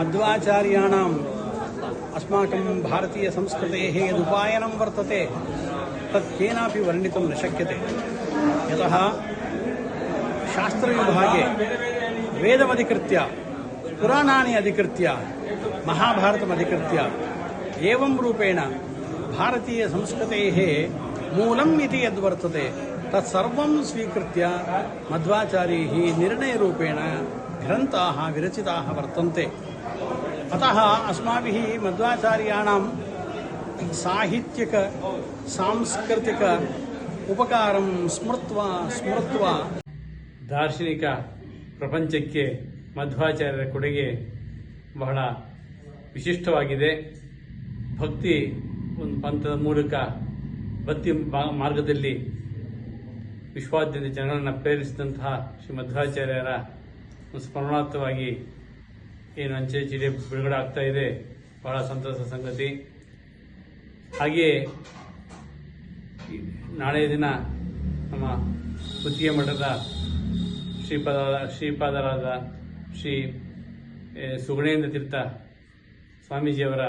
मध्वाचार्याणाम् अस्माकं भारतीयसंस्कृतेः यदुपायनं वर्तते तत् केनापि वर्णितुं न शक्यते यतः शास्त्रविभागे वेदमधिकृत्य पुराणानि अधिकृत्य महाभारतमधिकृत्य एवं रूपेण भारतीयसंस्कृतेः मूलम् इति यद्वर्तते तत्सर्वं स्वीकृत्य मध्वाचार्यैः निर्णयरूपेण ग्रन्थाः विरचिताः वर्तन्ते अतः अस्माभिः मध्वाचार्याणां साहित्यिक सांस्कृतिक उपकारं स्मृत्वा स्मृत्वा ದಾರ್ಶನಿಕ ಪ್ರಪಂಚಕ್ಕೆ ಮಧ್ವಾಚಾರ್ಯರ ಕೊಡುಗೆ ಬಹಳ ವಿಶಿಷ್ಟವಾಗಿದೆ ಭಕ್ತಿ ಒಂದು ಪಂಥದ ಮೂಲಕ ಭಕ್ತಿ ಮಾ- ಮಾರ್ಗದಲ್ಲಿ ವಿಶ್ವಾದ್ಯಂತ ಜನರನ್ನು ಪ್ರೇರಿಸಿದಂತಹ ಶ್ರೀ ಮಧ್ವಾಚಾರ್ಯರ ಒಂದು ಸ್ಮರಣಾರ್ಥವಾಗಿ ಏನು ಅಂಚೆ ಚೀಟಿ ಬಿಡುಗಡೆ ಆಗ್ತಾ ಇದೆ, ಬಹಳ ಸಂತಸ ಸಂಗತಿ. ಹಾಗೆಯೇ ನಾಳೆ ದಿನ ನಮ್ಮ ಕುತ್ತಿಗೆ ಮಠದ ಶ್ರೀಪಾದ, ಶ್ರೀಪಾದರಾದ ಶ್ರೀ ಸುಗಣೇಂದ್ರ ತೀರ್ಥ ಸ್ವಾಮೀಜಿಯವರ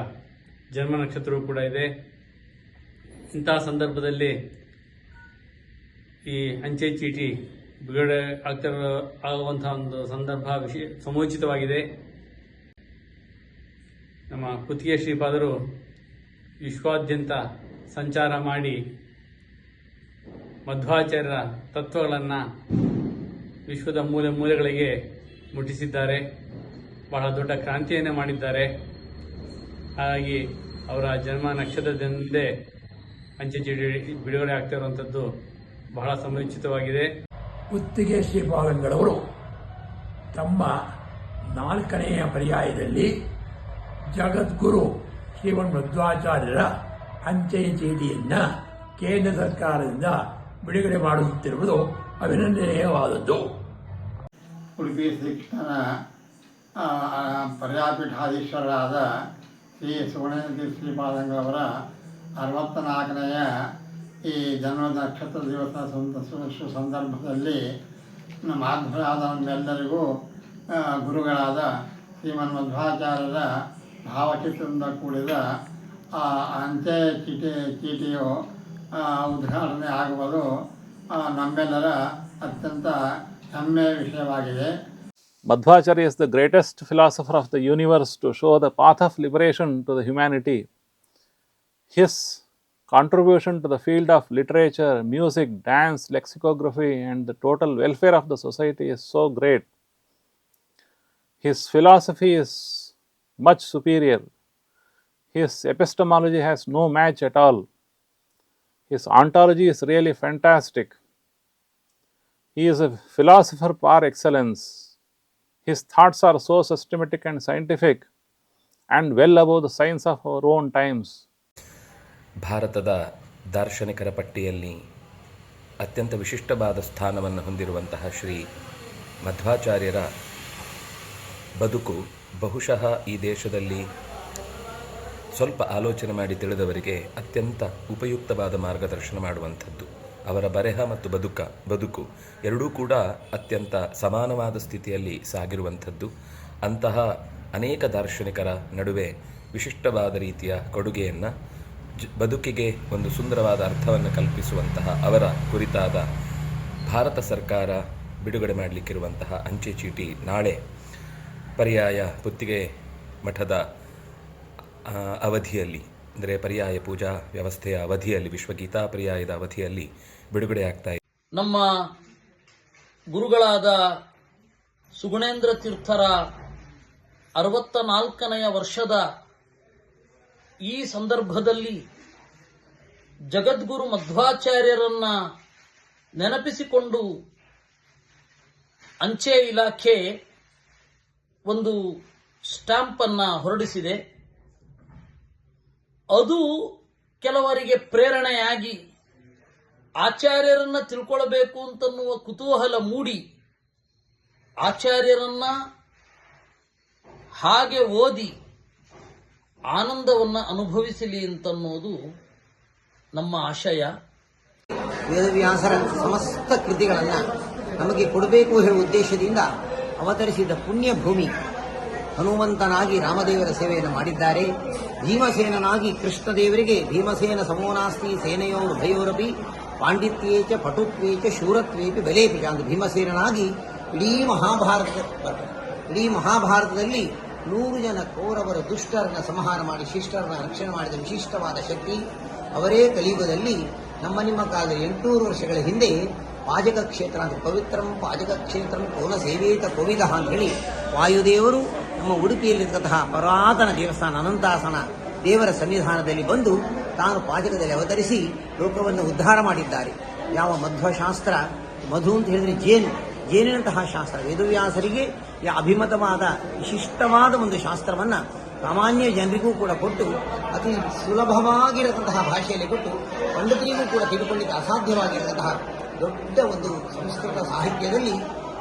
ಜನ್ಮ ನಕ್ಷತ್ರವೂ ಕೂಡ ಇದೆ. ಇಂತಹ ಸಂದರ್ಭದಲ್ಲಿ ಈ ಅಂಚೆ ಚೀಟಿ ಬಿಡುಗಡೆ ಆಗ್ತಿರೋ, ಆಗುವಂತಹ ಒಂದು ಸಂದರ್ಭ ವಿಶೇ ಸಮಯೋಚಿತವಾಗಿದೆ ನಮ್ಮ ಕುತ್ತಿಗೆ ಶ್ರೀಪಾದರು ವಿಶ್ವಾದ್ಯಂತ ಸಂಚಾರ ಮಾಡಿ ಮಧ್ವಾಚಾರ್ಯರ ತತ್ವಗಳನ್ನು ವಿಶ್ವದ ಮೂಲೆ ಮೂಲೆಗಳಿಗೆ ಮುಟ್ಟಿಸಿದ್ದಾರೆ. ಬಹಳ ದೊಡ್ಡ ಕ್ರಾಂತಿಯನ್ನೇ ಮಾಡಿದ್ದಾರೆ. ಹಾಗಾಗಿ ಅವರ ಜನ್ಮ ನಕ್ಷತ್ರದಿಂದೇ ಅಂಚೆ ಚೀಟಿ ಬಿಡುಗಡೆ ಆಗ್ತಾ ಇರುವಂಥದ್ದು ಬಹಳ ಸಮಯೋಚಿತವಾಗಿದೆ. ಕುತ್ತಿಗೆ ಶ್ರೀಪಾದಂಗಳವರು ತಮ್ಮ ನಾಲ್ಕನೆಯ ಪರ್ಯಾಯದಲ್ಲಿ ಜಗದ್ಗುರು ಶ್ರೀಮನ್ ಮಧ್ವಾಚಾರ್ಯರ ಅಂಚೆ ಚೀಟಿಯನ್ನು ಕೇಂದ್ರ ಸರ್ಕಾರದಿಂದ ಬಿಡುಗಡೆ ಮಾಡುತ್ತಿರುವುದು ಅಭಿನಂದನೀಯವಾದದ್ದು. ಉಡುಪಿ ಶ್ರೀಕೃಷ್ಣನ ಪರ್ಯಾಪೀಠಾಧೀಶ್ವರರಾದ ಶ್ರೀ ಸುವರ್ಣೇಂದ್ರ ಶ್ರೀಪಾದಂಗಳವರ ಅರವತ್ತ ನಾಲ್ಕನೆಯ ಈ ಜನ್ಮ ನಕ್ಷತ್ರ ದಿವಸ ಸಂದರ್ಭದಲ್ಲಿ ಮಾಧ್ವರಾದ ನಮ್ಮೆಲ್ಲರಿಗೂ ಗುರುಗಳಾದ ಶ್ರೀಮನ್ ಮಧ್ವಾಚಾರ್ಯರ ಭಾವಚಿತ್ರದಿಂದ ಕೂಡಿದ ಆ ಅಂಚೆ ಚೀಟಿ ಚೀಟಿಯು ಆ, ಉದ್ಘಾಟನೆ ಆಗುವುದು ಆ, ನಮ್ಮೆಲ್ಲರ ಅತ್ಯಂತ ಹೆಮ್ಮೆಯ ವಿಷಯವಾಗಿದೆ Madhvacharya is the greatest philosopher of the universe to show the path of liberation to the humanity. His contribution to the field of literature, music, dance, lexicography, and the total welfare of the society is so great. His philosophy is much superior. His epistemology has no match at all. His ontology is really fantastic. He is a philosopher par excellence. His thoughts are so systematic and scientific and well above the science of our own times. ಭಾರತದ ದಾರ್ಶನಿಕರ ಪಟ್ಟಿಯಲ್ಲಿ ಅತ್ಯಂತ ವಿಶಿಷ್ಟವಾದ ಸ್ಥಾನವನ್ನು ಹೊಂದಿರುವಂತಹ ಶ್ರೀ ಮಧ್ವಾಚಾರ್ಯರ ಬದುಕು ಬಹುಶಃ ಈ ದೇಶದಲ್ಲಿ ಸ್ವಲ್ಪ ಆಲೋಚನೆ ಮಾಡಿ ತಿಳಿದವರಿಗೆ ಅತ್ಯಂತ ಉಪಯುಕ್ತವಾದ ಮಾರ್ಗದರ್ಶನ ಮಾಡುವಂಥದ್ದು. ಅವರ ಬರೆಹ ಮತ್ತು ಬದುಕ, ಬದುಕು ಎರಡೂ ಕೂಡ ಅತ್ಯಂತ ಸಮಾನವಾದ ಸ್ಥಿತಿಯಲ್ಲಿ ಸಾಗಿರುವಂಥದ್ದು. ಅಂತಹ ಅನೇಕ ದಾರ್ಶನಿಕರ ನಡುವೆ ವಿಶಿಷ್ಟವಾದ ರೀತಿಯ ಕೊಡುಗೆಯನ್ನು ಬದುಕಿಗೆ ಒಂದು ಸುಂದರವಾದ ಅರ್ಥವನ್ನು ಕಲ್ಪಿಸುವಂತಹ ಅವರ ಕುರಿತಾದ ಭಾರತ ಸರ್ಕಾರ ಬಿಡುಗಡೆ ಮಾಡಲಿಕ್ಕಿರುವಂತಹ ಅಂಚೆ ಚೀಟಿ ನಾಳೆ ಪರ್ಯಾಯ ಪುತ್ತಿಗೆ ಮಠದ ಅವಧಿಯಲ್ಲಿ, ಅಂದರೆ ಪರ್ಯಾಯ ಪೂಜಾ ವ್ಯವಸ್ಥೆಯ ಅವಧಿಯಲ್ಲಿ, ವಿಶ್ವಗೀತಾ ಪರ್ಯಾಯದ ಅವಧಿಯಲ್ಲಿ ಬಿಡುಗಡೆ ಆಗ್ತಾ ಇದೆ. ನಮ್ಮ ಗುರುಗಳಾದ ಸುಗುಣೇಂದ್ರ ತೀರ್ಥರ ಅರವತ್ತ ನಾಲ್ಕನೆಯ ವರ್ಷದ ಈ ಸಂದರ್ಭದಲ್ಲಿ ಜಗದ್ಗುರು ಮಧ್ವಾಚಾರ್ಯರನ್ನ ನೆನಪಿಸಿಕೊಂಡು ಅಂಚೆ ಇಲಾಖೆ ಒಂದು ಸ್ಟಾಂಪ್ ಅನ್ನ ಹೊರಡಿಸಿದೆ. ಅದು ಕೆಲವರಿಗೆ ಪ್ರೇರಣೆಯಾಗಿ ಆಚಾರ್ಯರನ್ನ ತಿಳ್ಕೊಳ್ಬೇಕು ಅಂತನ್ನುವ ಕುತೂಹಲ ಮೂಡಿ ಆಚಾರ್ಯರನ್ನ ಹಾಗೆ ಓದಿ ಆನಂದವನ್ನ ಅನುಭವಿಸಲಿ ಅಂತನ್ನೋದು ನಮ್ಮ ಆಶಯ. ವೇದವ್ಯಾಸರ ಸಮಸ್ತ ಕೃತಿಗಳನ್ನು ನಮಗೆ ಕೊಡಬೇಕು ಹೇಳುವ ಉದ್ದೇಶದಿಂದ ಅವತರಿಸಿದ ಪುಣ್ಯ ಭೂಮಿ ಹನುಮಂತನಾಗಿ ರಾಮದೇವರ ಸೇವೆಯನ್ನು ಮಾಡಿದ್ದಾರೆ. ಭೀಮಸೇನನಾಗಿ ಕೃಷ್ಣದೇವರಿಗೆ, ಭೀಮಸೇನ ಸಮೋನಾಸ್ತಿ ಸೇನೆಯೋರು ಭಯೋರಪಿ, ಪಾಂಡಿತ್ಯೇಚ ಪಟುತ್ವೇಚ ಶೂರತ್ವೇಪಿ ಬಲೇಪಿ. ಅಂತ ಭೀಮಸೇನನಾಗಿ ಇಡೀ ಮಹಾಭಾರತ ಇಡೀ ಮಹಾಭಾರತದಲ್ಲಿ ನೂರು ಜನ ಕೌರವರ ದುಷ್ಟರನ್ನ ಸಂಹಾರ ಮಾಡಿ, ಶಿಷ್ಟರನ್ನ ರಕ್ಷಣೆ ಮಾಡಿದ ವಿಶಿಷ್ಟವಾದ ಶಕ್ತಿ ಅವರೇ ಕಲಿಯುಗದಲ್ಲಿ ನಮ್ಮ ನಿಮ್ಮ ಕಾಲದ ಎಂಟುನೂರು ವರ್ಷಗಳ ಹಿಂದೆ ಪಾಜಕ ಕ್ಷೇತ್ರ ಅಂದರೆ ಪವಿತ್ರಂ ಪಾಜಕ ಕ್ಷೇತ್ರಂ ಕೋನ ಸೇವೇತ ಕೋವಿದ ಅಂತ ಹೇಳಿ ವಾಯುದೇವರು ನಮ್ಮ ಉಡುಪಿಯಲ್ಲಿರ್ತಕ್ಕಂತಹ ಪುರಾತನ ದೇವಸ್ಥಾನ, ಅನಂತಾಸನ ದೇವರ ಸನ್ನಿಧಾನದಲ್ಲಿ ಬಂದು ತಾನು ಪಾಜಕದಲ್ಲಿ ಅವತರಿಸಿ ಲೋಕವನ್ನು ಉದ್ಧಾರ ಮಾಡಿದ್ದಾರೆ. ಯಾವ ಮಧ್ವಶಾಸ್ತ್ರ, ಮಧು ಅಂತ ಹೇಳಿದರೆ ಜೇನು, ಜೇನಿನಂತಹ ಶಾಸ್ತ್ರ. ವೇದವ್ಯಾಸರಿಗೆ ಅಭಿಮತವಾದ, ವಿಶಿಷ್ಟವಾದ ಒಂದು ಶಾಸ್ತ್ರವನ್ನು ಸಾಮಾನ್ಯ ಜನರಿಗೂ ಕೂಡ ಕೊಟ್ಟು, ಅತಿ ಸುಲಭವಾಗಿರತಕ್ಕಂತಹ ಭಾಷೆಯಲ್ಲಿ ಕೊಟ್ಟು, ಪಂಡಿತರಿಗೂ ಕೂಡ ತಿಳ್ಕೊಳ್ಳಿಕ್ಕೆ ಅಸಾಧ್ಯವಾಗಿರತಕ್ಕಂತಹ ದೊಡ್ಡ ಒಂದು ಸಂಸ್ಕೃತ ಸಾಹಿತ್ಯದಲ್ಲಿ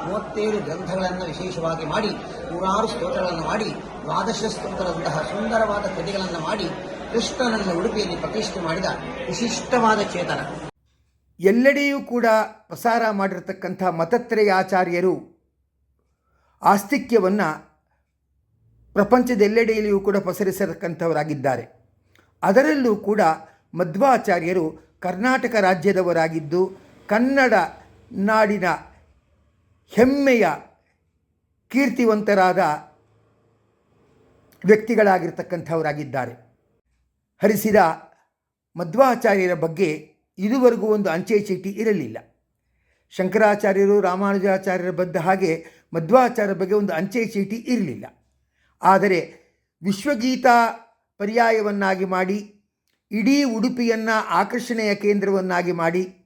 ಮೂವತ್ತೇಳು ಗ್ರಂಥಗಳನ್ನು ವಿಶೇಷವಾಗಿ ಮಾಡಿ, ನೂರಾರು ಸ್ತೋತ್ರಗಳನ್ನು ಮಾಡಿ, ದ್ವಾದಶ ಸ್ತೋತ್ರದಂತಹ ಸುಂದರವಾದ ಕೃತಿಗಳನ್ನು ಮಾಡಿ, ಕೃಷ್ಣನನ್ನು ಉಡುಪಿಯಲ್ಲಿ ಪ್ರತಿಷ್ಠೆ ಮಾಡಿದ ವಿಶಿಷ್ಟವಾದ ಚೇತನ. ಎಲ್ಲೆಡೆಯೂ ಕೂಡ ಪ್ರಸಾರ ಮಾಡಿರತಕ್ಕಂಥ ಮತತ್ರಯ ಆಚಾರ್ಯರು ಆಸ್ತಿಕ್ಯವನ್ನು ಪ್ರಪಂಚದೆಲ್ಲೆಡೆಯಲ್ಲಿಯೂ ಕೂಡ ಪಸರಿಸತಕ್ಕಂಥವರಾಗಿದ್ದಾರೆ. ಅದರಲ್ಲೂ ಕೂಡ ಮಧ್ವಾಚಾರ್ಯರು ಕರ್ನಾಟಕ ರಾಜ್ಯದವರಾಗಿದ್ದು ಕನ್ನಡ ನಾಡಿನ ಹೆಮ್ಮೆಯ ಕೀರ್ತಿವಂತರಾದ ವ್ಯಕ್ತಿಗಳಾಗಿರ್ತಕ್ಕಂಥವರಾಗಿದ್ದಾರೆ. ಹರಿಸಿದ ಮಧ್ವಾಚಾರ್ಯರ ಬಗ್ಗೆ ಇದುವರೆಗೂ ಒಂದು ಅಂಚೆ ಚೀಟಿ ಇರಲಿಲ್ಲ. ಶಂಕರಾಚಾರ್ಯರು ರಾಮಾನುಜಾಚಾರ್ಯರ ಬದ್ದ ಹಾಗೆ ಮಧ್ವಾಚಾರ್ಯರ ಬಗ್ಗೆ ಒಂದು ಅಂಚೆ ಚೀಟಿ ಇರಲಿಲ್ಲ. ಆದರೆ ವಿಶ್ವಗೀತಾ ಪರ್ಯಾಯವನ್ನಾಗಿ ಮಾಡಿ, ಇಡೀ ಉಡುಪಿಯನ್ನು ಆಕರ್ಷಣೆಯ ಕೇಂದ್ರವನ್ನಾಗಿ ಮಾಡಿ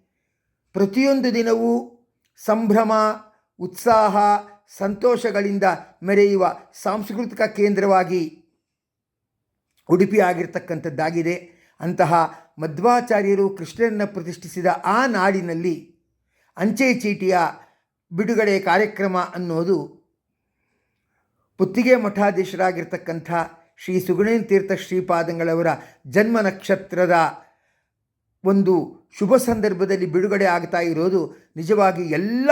ಪ್ರತಿಯೊಂದು ದಿನವೂ ಸಂಭ್ರಮ, ಉತ್ಸಾಹ, ಸಂತೋಷಗಳಿಂದ ಮೆರೆಯುವ ಸಾಂಸ್ಕೃತಿಕ ಕೇಂದ್ರವಾಗಿ ಉಡುಪಿ ಆಗಿರ್ತಕ್ಕಂಥದ್ದಾಗಿದೆ ಅಂತಹ ಮಧ್ವಾಚಾರ್ಯರು ಕೃಷ್ಣನನ್ನು ಪ್ರತಿಷ್ಠಿಸಿದ ಆ ನಾಡಿನಲ್ಲಿ ಅಂಚೆ ಚೀಟಿಯ ಬಿಡುಗಡೆ ಕಾರ್ಯಕ್ರಮ ಅನ್ನೋದು ಪುತ್ತಿಗೆ ಮಠಾಧೀಶರಾಗಿರ್ತಕ್ಕಂಥ ಶ್ರೀ ಸುಗುಣೇನ್ ತೀರ್ಥ ಶ್ರೀಪಾದಂಗಳವರ ಜನ್ಮ ನಕ್ಷತ್ರದ ಒಂದು ಶುಭ ಸಂದರ್ಭದಲ್ಲಿ ಬಿಡುಗಡೆ ಆಗ್ತಾ ಇರೋದು ನಿಜವಾಗಿ ಎಲ್ಲ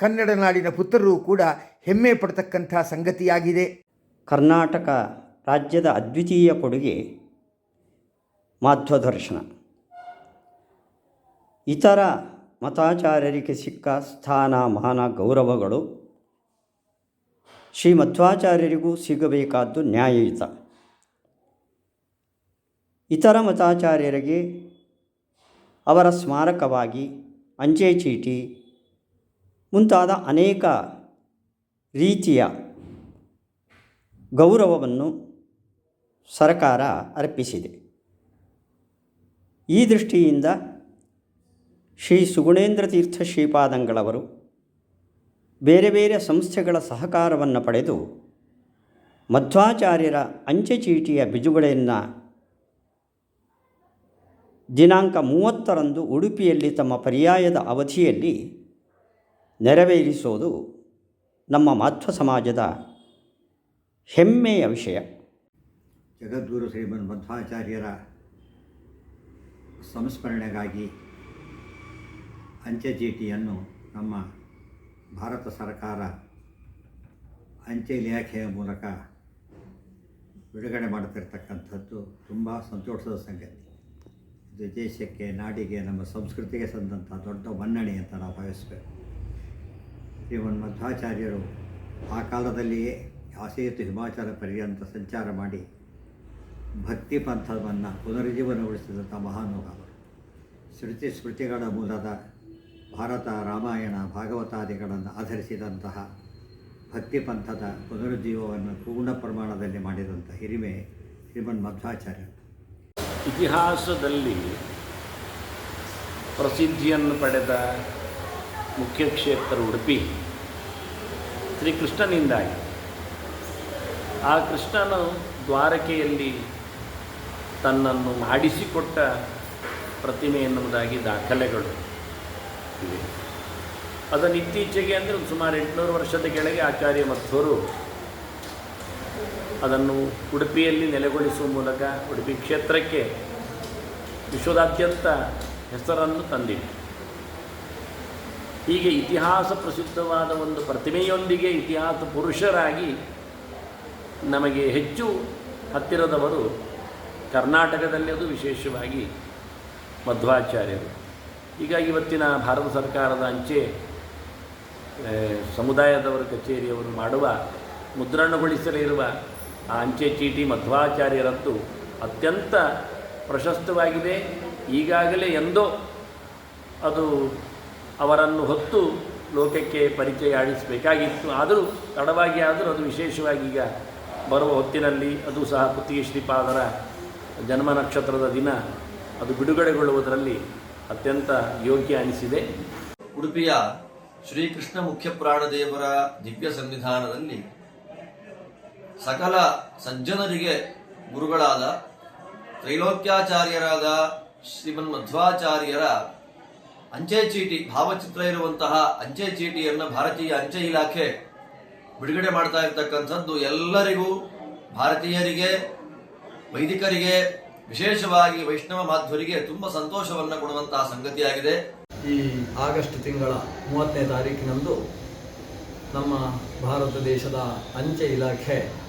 ಕನ್ನಡ ನಾಡಿನ ಪುತ್ರರು ಕೂಡ ಹೆಮ್ಮೆ ಪಡ್ತಕ್ಕಂಥ ಸಂಗತಿಯಾಗಿದೆ. ಕರ್ನಾಟಕ ರಾಜ್ಯದ ಅದ್ವಿತೀಯ ಕೊಡುಗೆ ಮಾಧ್ವದರ್ಶನ. ಇತರ ಮತಾಚಾರ್ಯರಿಗೆ ಸಿಕ್ಕ ಸ್ಥಾನ ಮಾನ ಗೌರವಗಳು ಶ್ರೀ ಮಧ್ವಾಚಾರ್ಯರಿಗೂ ಸಿಗಬೇಕಾದ್ದು ನ್ಯಾಯಯುತ. ಇತರ ಮತಾಚಾರ್ಯರಿಗೆ ಅವರ ಸ್ಮಾರಕವಾಗಿ ಅಂಚೆ ಚೀಟಿ ಮುಂತಾದ ಅನೇಕ ರೀತಿಯ ಗೌರವವನ್ನು ಸರ್ಕಾರ ಅರ್ಪಿಸಿದೆ. ಈ ದೃಷ್ಟಿಯಿಂದ ಶ್ರೀ ಸುಗುಣೇಂದ್ರ ತೀರ್ಥ ಶ್ರೀಪಾದಂಗಳವರು ಬೇರೆ ಬೇರೆ ಸಂಸ್ಥೆಗಳ ಸಹಕಾರವನ್ನು ಪಡೆದು ಮಧ್ವಾಚಾರ್ಯರ ಅಂಚೆ ಚೀಟಿಯ ಬಿಡುಗಡೆಯನ್ನು ದಿನಾಂಕ ಮೂವತ್ತರಂದು ಉಡುಪಿಯಲ್ಲಿ ತಮ್ಮ ಪರ್ಯಾಯದ ಅವಧಿಯಲ್ಲಿ ನೆರವೇರಿಸೋದು ನಮ್ಮ ಮಾಧ್ವ ಸಮಾಜದ ಹೆಮ್ಮೆಯ ವಿಷಯ. ಜಗದ್ಗುರು ಶ್ರೀಮನ್ ಮಧ್ವಾಚಾರ್ಯರ ಸಂಸ್ಮರಣೆಗಾಗಿ ಅಂಚೆ ಚೀಟಿಯನ್ನು ನಮ್ಮ ಭಾರತ ಸರ್ಕಾರ ಅಂಚೆ ಇಲಾಖೆಯ ಮೂಲಕ ಬಿಡುಗಡೆ ಮಾಡುತ್ತಿರ್ತಕ್ಕಂಥದ್ದು ತುಂಬ ಸಂತೋಷದ ಸಂಗತಿ. ದೇಶಕ್ಕೆ, ನಾಡಿಗೆ, ನಮ್ಮ ಸಂಸ್ಕೃತಿಗೆ ಸಂದಂಥ ದೊಡ್ಡ ಮನ್ನಣೆ ಅಂತ ನಾವು ಭಾವಿಸಬೇಕು. ಶ್ರೀಮನ್ ಮಧ್ವಾಚಾರ್ಯರು ಆ ಕಾಲದಲ್ಲಿಯೇ ಆಸೇತು ಹಿಮಾಚಲ ಪರ್ಯಂತ ಸಂಚಾರ ಮಾಡಿ ಭಕ್ತಿ ಪಂಥವನ್ನು ಪುನರುಜ್ಜೀವನಗೊಳಿಸಿದಂಥ ಮಹಾನುಭಾವರು. ಶ್ರುತಿ ಸ್ಮೃತಿಗಳ ಮೂಲದ ಭಾರತ ರಾಮಾಯಣ, ಭಾಗವತಾದಿಗಳನ್ನು ಆಧರಿಸಿದಂತಹ ಭಕ್ತಿ ಪಂಥದ ಪುನರುಜ್ಜೀವವನ್ನು ಪೂರ್ಣ ಪ್ರಮಾಣದಲ್ಲಿ ಮಾಡಿದಂಥ ಹಿರಿಮೆ ಶ್ರೀಮನ್ ಮಧ್ವಾಚಾರ್ಯ ಇತಿಹಾಸದಲ್ಲಿ ಪ್ರಸಿದ್ಧಿಯನ್ನು ಪಡೆದ ಮುಖ್ಯ ಕ್ಷೇತ್ರ ಉಡುಪಿ ಶ್ರೀಕೃಷ್ಣನಿಂದಾಗಿ. ಆ ಕೃಷ್ಣನು ದ್ವಾರಕೆಯಲ್ಲಿ ತನ್ನನ್ನು ಮಾಡಿಸಿಕೊಟ್ಟ ಪ್ರತಿಮೆ ಎನ್ನುವುದಾಗಿ ದಾಖಲೆಗಳು ಇವೆ. ಅದನ್ನು ಇತ್ತೀಚೆಗೆ ಅಂದರೆ ಸುಮಾರು ಎಂಟುನೂರು ವರ್ಷದ ಕೆಳಗೆ ಆಚಾರ್ಯ ಮಧ್ವರು ಅದನ್ನು ಉಡುಪಿಯಲ್ಲಿ ನೆಲೆಗೊಳಿಸುವ ಮೂಲಕ ಉಡುಪಿ ಕ್ಷೇತ್ರಕ್ಕೆ ವಿಶ್ವದಾದ್ಯಂತ ಹೆಸರನ್ನು ತಂದಿದೆ. ಹೀಗೆ ಇತಿಹಾಸ ಪ್ರಸಿದ್ಧವಾದ ಒಂದು ಪ್ರತಿಮೆಯೊಂದಿಗೆ ಇತಿಹಾಸ ಪುರುಷರಾಗಿ ನಮಗೆ ಹೆಚ್ಚು ಹತ್ತಿರದವರು ಕರ್ನಾಟಕದಲ್ಲಿ ಅದು ವಿಶೇಷವಾಗಿ ಮಧ್ವಾಚಾರ್ಯರು. ಈಗ ಇವತ್ತಿನ ಭಾರತ ಸರ್ಕಾರದ ಅಂಚೆ ಸಮುದಾಯದವರ ಕಚೇರಿಯವರು ಮಾಡುವ, ಮುದ್ರಣಗೊಳಿಸಲಿರುವ ಆ ಅಂಚೆ ಚೀಟಿ ಮಧ್ವಾಚಾರ್ಯರದ್ದು ಅತ್ಯಂತ ಪ್ರಶಸ್ತವಾಗಿದೆ. ಈಗಾಗಲೇ ಎಂದೋ ಅದು ಅವರನ್ನು ಹೊತ್ತು ಲೋಕಕ್ಕೆ ಪರಿಚಯ ಆಡಿಸಬೇಕಾಗಿತ್ತು. ಆದರೂ ತಡವಾಗಿ ಆದರೂ ಅದು ವಿಶೇಷವಾಗಿ ಈಗ ಬರುವ ಹೊತ್ತಿನಲ್ಲಿ ಅದು ಸಹ ಕುತ್ತಿಗೆ ಶ್ರೀಪಾದರ ಜನ್ಮ ನಕ್ಷತ್ರದ ದಿನ ಅದು ಬಿಡುಗಡೆಗೊಳ್ಳುವುದರಲ್ಲಿ ಅತ್ಯಂತ ಯೋಗ್ಯ ಅನಿಸಿದೆ. ಉಡುಪಿಯ ಶ್ರೀಕೃಷ್ಣ ಮುಖ್ಯ ಪ್ರಾಣದೇವರ ದಿವ್ಯ ಸನ್ನಿಧಾನದಲ್ಲಿ ಸಕಲ ಸಜ್ಜನರಿಗೆ ಗುರುಗಳಾದ ತ್ರೈಲೋಕ್ಯಾಚಾರ್ಯರಾದ ಶ್ರೀಮನ್ ಮಧ್ವಾಚಾರ್ಯರ ಅಂಚೆ ಚೀಟಿ, ಭಾವಚಿತ್ರ ಇರುವಂತಹ ಅಂಚೆ ಚೀಟಿಯನ್ನು ಭಾರತೀಯ ಅಂಚೆ ಇಲಾಖೆ ಬಿಡುಗಡೆ ಮಾಡ್ತಾ ಇರತಕ್ಕಂಥದ್ದು ಎಲ್ಲರಿಗೂ, ಭಾರತೀಯರಿಗೆ, ವೈದಿಕರಿಗೆ, ವಿಶೇಷವಾಗಿ ವೈಷ್ಣವ ಮಾಧ್ವರಿಗೆ ತುಂಬ ಸಂತೋಷವನ್ನು ಕೊಡುವಂತಹ ಸಂಗತಿಯಾಗಿದೆ. ಈ ಆಗಸ್ಟ್ ತಿಂಗಳ ಮೂವತ್ತನೇ ತಾರೀಕಿನಂದು ನಮ್ಮ ಭಾರತ ದೇಶದ ಅಂಚೆ ಇಲಾಖೆ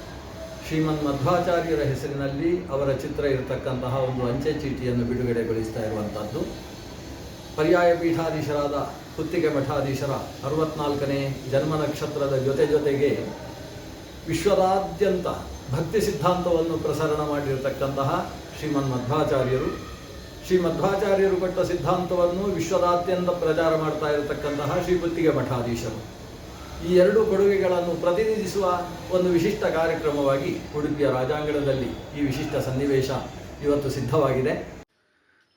ಶ್ರೀಮನ್ ಮಧ್ವಾಚಾರ್ಯರ ಹೆಸರಿನಲ್ಲಿ ಅವರ ಚಿತ್ರ ಇರತಕ್ಕಂತಹ ಒಂದು ಅಂಚೆ ಚೀಟಿಯನ್ನು ಬಿಡುಗಡೆಗೊಳಿಸ್ತಾ ಇರುವಂಥದ್ದು ಪರ್ಯಾಯ ಪೀಠಾಧೀಶರಾದ ಕುತ್ತಿಗೆ ಮಠಾಧೀಶರ ಅರವತ್ನಾಲ್ಕನೇ ಜನ್ಮ ನಕ್ಷತ್ರದ ಜೊತೆ ಜೊತೆಗೆ ವಿಶ್ವದಾದ್ಯಂತ ಭಕ್ತಿ ಸಿದ್ಧಾಂತವನ್ನು ಪ್ರಸರಣ ಮಾಡಿರತಕ್ಕಂತಹ ಶ್ರೀಮನ್ ಮಧ್ವಾಚಾರ್ಯರು. ಶ್ರೀ ಮಧ್ವಾಚಾರ್ಯರು ಕೊಟ್ಟ ಸಿದ್ಧಾಂತವನ್ನು ವಿಶ್ವದಾದ್ಯಂತ ಪ್ರಚಾರ ಮಾಡ್ತಾ ಇರತಕ್ಕಂತಹ ಶ್ರೀ ಕುತ್ತಿಗೆ ಮಠಾಧೀಶರು. ಈ ಎರಡು ಕೊಡುಗೆಗಳನ್ನು ಪ್ರತಿನಿಧಿಸುವ ಒಂದು ವಿಶಿಷ್ಟ ಕಾರ್ಯಕ್ರಮವಾಗಿ ಉಡುಪಿಯ ರಾಜಾಂಗಣದಲ್ಲಿ ಈ ವಿಶಿಷ್ಟ ಸನ್ನಿವೇಶ ಇವತ್ತು ಸಿದ್ಧವಾಗಿದೆ.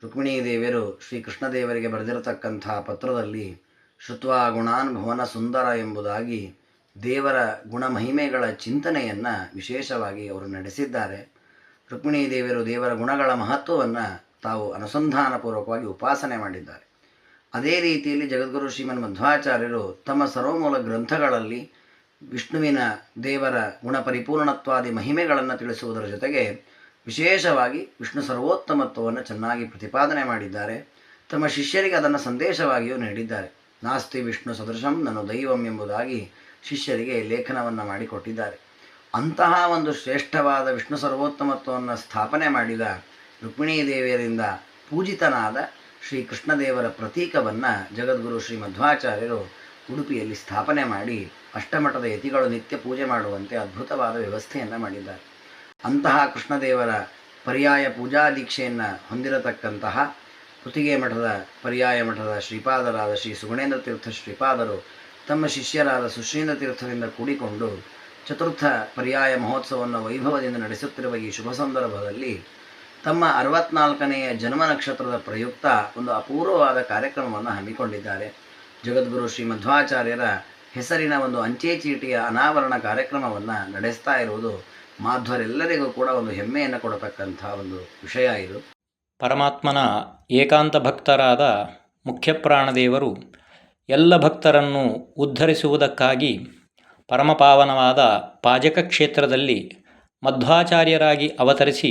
ರುಕ್ಮಿಣೀ ದೇವಿಯರು ಶ್ರೀ ಕೃಷ್ಣದೇವರಿಗೆ ಬರೆದಿರತಕ್ಕಂಥ ಪತ್ರದಲ್ಲಿ ಶ್ರುತ್ವಾ ಗುಣಾನ್ ಭುವನ ಸುಂದರ ಎಂಬುದಾಗಿ ದೇವರ ಗುಣಮಹಿಮೆಗಳ ಚಿಂತನೆಯನ್ನು ವಿಶೇಷವಾಗಿ ಅವರು ನಡೆಸಿದ್ದಾರೆ. ರುಕ್ಮಿಣೀ ದೇವಿಯರು ದೇವರ ಗುಣಗಳ ಮಹತ್ವವನ್ನು ತಾವು ಅನುಸಂಧಾನಪೂರ್ವಕವಾಗಿ ಉಪಾಸನೆ ಮಾಡಿದ್ದಾರೆ. ಅದೇ ರೀತಿಯಲ್ಲಿ ಜಗದ್ಗುರು ಶ್ರೀಮನ್ ಮಧ್ವಾಚಾರ್ಯರು ತಮ್ಮ ಸರ್ವಮೂಲ ಗ್ರಂಥಗಳಲ್ಲಿ ವಿಷ್ಣುವಿನ ದೇವರ ಗುಣಪರಿಪೂರ್ಣತ್ವಾದಿ ಮಹಿಮೆಗಳನ್ನು ತಿಳಿಸುವುದರ ಜೊತೆಗೆ ವಿಶೇಷವಾಗಿ ವಿಷ್ಣು ಸರ್ವೋತ್ತಮತ್ವವನ್ನು ಚೆನ್ನಾಗಿ ಪ್ರತಿಪಾದನೆ ಮಾಡಿದ್ದಾರೆ. ತಮ್ಮ ಶಿಷ್ಯರಿಗೆ ಅದನ್ನು ಸಂದೇಶವಾಗಿಯೂ ನೀಡಿದ್ದಾರೆ. ನಾಸ್ತಿ ವಿಷ್ಣು ಸದೃಶಂ ನಾನು ದೈವಂ ಎಂಬುದಾಗಿ ಶಿಷ್ಯರಿಗೆ ಲೇಖನವನ್ನು ಮಾಡಿಕೊಟ್ಟಿದ್ದಾರೆ. ಅಂತಹ ಒಂದು ಶ್ರೇಷ್ಠವಾದ ವಿಷ್ಣು ಸರ್ವೋತ್ತಮತ್ವವನ್ನು ಸ್ಥಾಪನೆ ಮಾಡಿದ ರುಕ್ಮಿಣೀ ದೇವಿಯರಿಂದ ಪೂಜಿತನಾದ ಶ್ರೀ ಕೃಷ್ಣದೇವರ ಪ್ರತೀಕವನ್ನು ಜಗದ್ಗುರು ಶ್ರೀ ಮಧ್ವಾಚಾರ್ಯರು ಉಡುಪಿಯಲ್ಲಿ ಸ್ಥಾಪನೆ ಮಾಡಿ ಅಷ್ಟಮಠದ ಯತಿಗಳು ನಿತ್ಯ ಪೂಜೆ ಮಾಡುವಂತೆ ಅದ್ಭುತವಾದ ವ್ಯವಸ್ಥೆಯನ್ನು ಮಾಡಿದ್ದಾರೆ. ಅಂತಹ ಕೃಷ್ಣದೇವರ ಪರ್ಯಾಯ ಪೂಜಾ ದೀಕ್ಷೆಯನ್ನು ಹೊಂದಿರತಕ್ಕಂತಹ ಕುತ್ತಿಗೆ ಮಠದ ಪರ್ಯಾಯ ಮಠದ ಶ್ರೀಪಾದರಾದ ಶ್ರೀ ಸುಗುಣೇಂದ್ರ ತೀರ್ಥ ಶ್ರೀಪಾದರು ತಮ್ಮ ಶಿಷ್ಯರಾದ ಸುಶ್ರೀಂದ್ರ ತೀರ್ಥರಿಂದ ಕೂಡಿಕೊಂಡು ಚತುರ್ಥ ಪರ್ಯಾಯ ಮಹೋತ್ಸವವನ್ನು ವೈಭವದಿಂದ ನಡೆಸುತ್ತಿರುವ ಈ ಶುಭ ಸಂದರ್ಭದಲ್ಲಿ ತಮ್ಮ ಅರವತ್ನಾಲ್ಕನೆಯ ಜನ್ಮ ನಕ್ಷತ್ರದ ಪ್ರಯುಕ್ತ ಒಂದು ಅಪೂರ್ವವಾದ ಕಾರ್ಯಕ್ರಮವನ್ನು ಹಮ್ಮಿಕೊಂಡಿದ್ದಾರೆ. ಜಗದ್ಗುರು ಶ್ರೀ ಮಧ್ವಾಚಾರ್ಯರ ಹೆಸರಿನ ಒಂದು ಅಂಚೆ ಚೀಟಿಯ ಅನಾವರಣ ಕಾರ್ಯಕ್ರಮವನ್ನು ನಡೆಸ್ತಾ ಇರುವುದು ಮಾಧ್ವರೆಲ್ಲರಿಗೂ ಕೂಡ ಒಂದು ಹೆಮ್ಮೆಯನ್ನು ಕೊಡತಕ್ಕಂಥ ಒಂದು ವಿಷಯ ಇದು. ಪರಮಾತ್ಮನ ಏಕಾಂತ ಭಕ್ತರಾದ ಮುಖ್ಯಪ್ರಾಣದೇವರು ಎಲ್ಲ ಭಕ್ತರನ್ನು ಉದ್ಧರಿಸುವುದಕ್ಕಾಗಿ ಪರಮಪಾವನವಾದ ಪಾಜಕ ಕ್ಷೇತ್ರದಲ್ಲಿ ಮಧ್ವಾಚಾರ್ಯರಾಗಿ ಅವತರಿಸಿ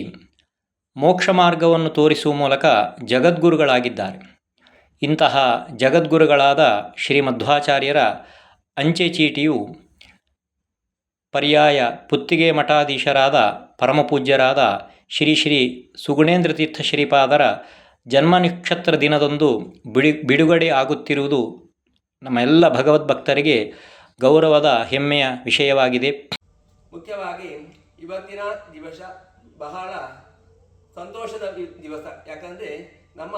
ಮೋಕ್ಷ ಮಾರ್ಗವನ್ನು ತೋರಿಸುವ ಮೂಲಕ ಜಗದ್ಗುರುಗಳಾಗಿದ್ದಾರೆ. ಇಂತಹ ಜಗದ್ಗುರುಗಳಾದ ಶ್ರೀ ಮಧ್ವಾಚಾರ್ಯರ ಅಂಚೆ ಚೀಟಿಯು ಪರ್ಯಾಯ ಪುತ್ತಿಗೆ ಮಠಾಧೀಶರಾದ ಪರಮಪೂಜ್ಯರಾದ ಶ್ರೀ ಶ್ರೀ ಸುಗುಣೇಂದ್ರ ತೀರ್ಥ ಶ್ರೀಪಾದರ ಜನ್ಮ ನಕ್ಷತ್ರ ದಿನದಂದು ಬಿಡಿ, ಬಿಡುಗಡೆ ಆಗುತ್ತಿರುವುದು ನಮ್ಮ ಎಲ್ಲ ಭಗವದ್ಭಕ್ತರಿಗೆ ಗೌರವದ ಹೆಮ್ಮೆಯ ವಿಷಯವಾಗಿದೆ. ಮುಖ್ಯವಾಗಿ ಇವತ್ತಿನ ದಿವಸ ಬಹಳ ಸಂತೋಷದ ದಿವಸ. ಯಾಕಂದರೆ ನಮ್ಮ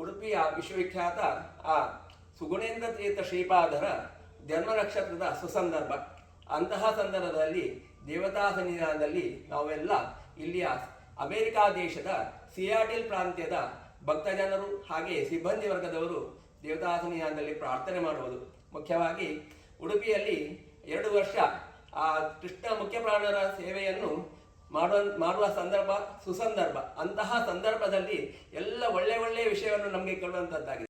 ಉಡುಪಿಯ ವಿಶ್ವವಿಖ್ಯಾತ ಆ ಸುಗುಣೇಂದ್ರ ತೀರ್ಥ ಶ್ರೀಪಾದರ ಜನ್ಮ ನಕ್ಷತ್ರದ ಸುಸಂದರ್ಭ. ಅಂತಹ ಸಂದರ್ಭದಲ್ಲಿ ದೇವತಾ ಸನ್ನಿಧಾನದಲ್ಲಿ ನಾವೆಲ್ಲ ಇಲ್ಲಿಯ ಅಮೆರಿಕಾ ದೇಶದ ಸಿಯಾಟಿಲ್ ಪ್ರಾಂತ್ಯದ ಭಕ್ತಜನರು ಹಾಗೆ ಸಿಬ್ಬಂದಿ ವರ್ಗದವರು ದೇವತಾ ಸನ್ನಿಧಾನದಲ್ಲಿ ಪ್ರಾರ್ಥನೆ ಮಾಡುವುದು. ಮುಖ್ಯವಾಗಿ ಉಡುಪಿಯಲ್ಲಿ ಎರಡು ವರ್ಷ ಆ ಕೃಷ್ಣ ಮುಖ್ಯ ಪ್ರಾಣರ ಸೇವೆಯನ್ನು ಮಾಡುವ ಮಾಡುವ ಸಂದರ್ಭ ಸುಸಂದರ್ಭ ಅಂತಹ ಸಂದರ್ಭದಲ್ಲಿ ಎಲ್ಲ ಒಳ್ಳೆ ಒಳ್ಳೆಯ ವಿಷಯವನ್ನು ನಮಗೆ ಕೇಳುವಂಥದ್ದಾಗಿದೆ